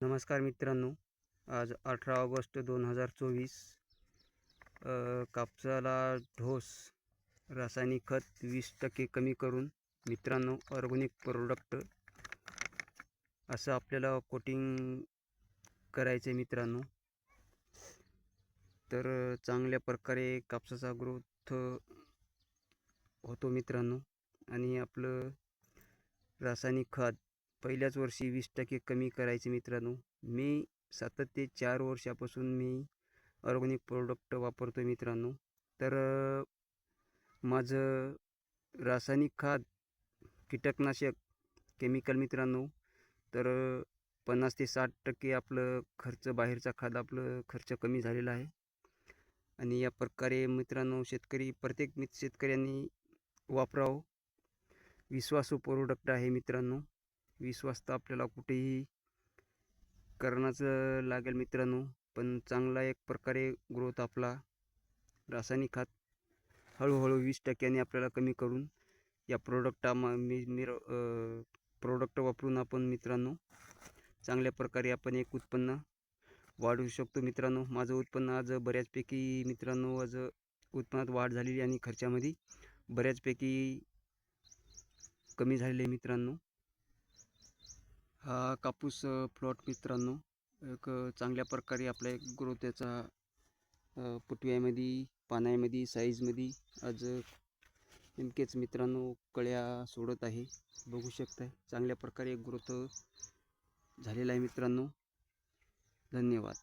नमस्कार मित्रांनो आज अठरा ऑगस्ट दोन हजार चोवीस कापसाला ढोस रासायनिक खत वीस टक्के कमी करून मित्रांनो ऑर्गॅनिक प्रोडक्ट असं आपल्याला कोटिंग करायचं आहे मित्रांनो. तर चांगल्या प्रकारे कापसाचा ग्रोथ होतो मित्रांनो. आणि आपलं रासायनिक खत पहिल्याच वर्षी वीस टक्के कमी करायचे मित्रांनो. मी सातत्य चार वर्षापासून मी ऑर्गॅनिक प्रोडक्ट वापरतो मित्रांनो. तर माझं रासायनिक खाद कीटकनाशक केमिकल मित्रांनो. तर पन्नास ते साठ टक्के आपलं खर्च बाहेरचा खाद आपलं खर्च कमी झालेला आहे. आणि या प्रकारे मित्रांनो शेतकरी प्रत्येक मित शेतकऱ्यांनी वापरावं. विश्वासू प्रोडक्ट आहे मित्रांनो. विश्वास तर आपल्याला कुठेही करणाच लागेल मित्रांनो. पण चांगला एक प्रकारे ग्रोथ आपला रासायनिक खात हळूहळू वीस टक्क्याने आपल्याला कमी करून या प्रोडक्ट मी मिर प्रोडक्ट वापरून आपण मित्रांनो चांगल्या प्रकारे आपण एक उत्पन्न वाढवू शकतो मित्रांनो. माझं उत्पन्न आज बऱ्याचपैकी मित्रांनो आज उत्पन्नात वाढ झालेली आणि खर्चामध्ये बऱ्याचपैकी कमी झालेले आहे मित्रांनो. हा कापूस प्लॉट मित्रांनो एक चांगल्या प्रकारे आपला एक ग्रोथ याचा पुटव्यामध्ये पाण्यामध्ये साईजमध्ये आज नेमकेच मित्रांनो कळ्या सोडत आहे. बघू शकताय चांगल्या प्रकारे ग्रोथ झालेला आहे मित्रांनो. धन्यवाद.